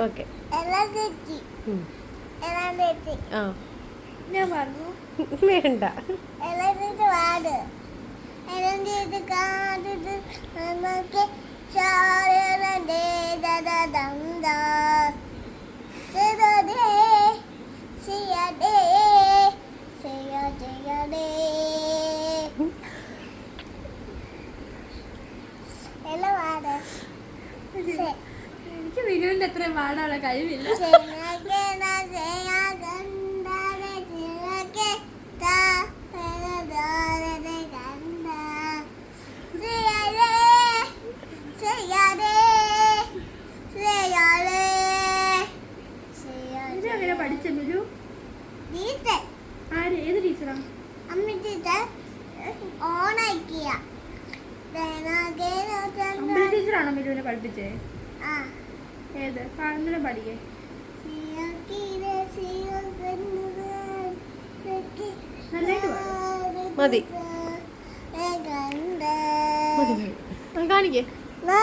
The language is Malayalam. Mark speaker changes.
Speaker 1: ഓക്കെ. വേണ്ട.
Speaker 2: എല്ലാം വാട്.
Speaker 3: വിനുവിന്റെ അത്രയും പാടാനുള്ള കഴിവില്ല. അങ്ങനെ പഠിച്ച മിരു? ആര്? ഏത് ടീച്ചറാ?
Speaker 2: ഓണാക്കിയ
Speaker 3: അമ്പല ടീച്ചറാണോ മിരുവിനെ പഠിപ്പിച്ചേ? ഏത് പാടുന്നതിനെ പഠിക്കേ
Speaker 1: മതി. കാണിക്കേ.
Speaker 2: ഞാൻ